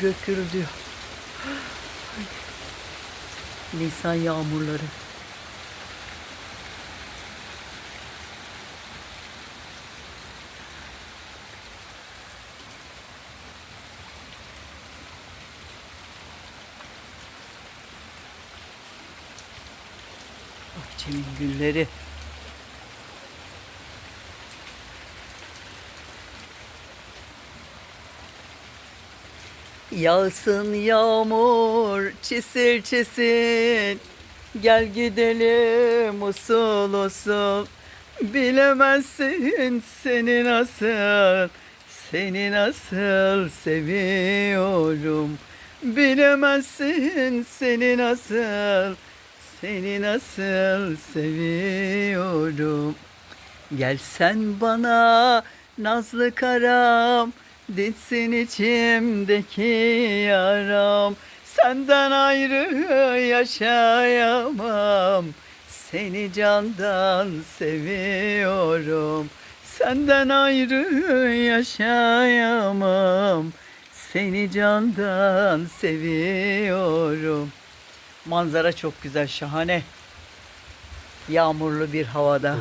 Gök gürültüyor. Nisan yağmurları. Bahçemin gülleri. Yağsın yağmur çisil çisil Gel gidelim usul usul. Bilemezsin seni nasıl Seni nasıl seviyorum. Bilemezsin seni nasıl Seni nasıl seviyorum. Gelsen bana nazlı karam Dinsin içimdeki yaram. Senden ayrı yaşayamam. Seni candan seviyorum. Senden ayrı yaşayamam. Seni candan seviyorum. Manzara çok güzel şahane. Yağmurlu bir havada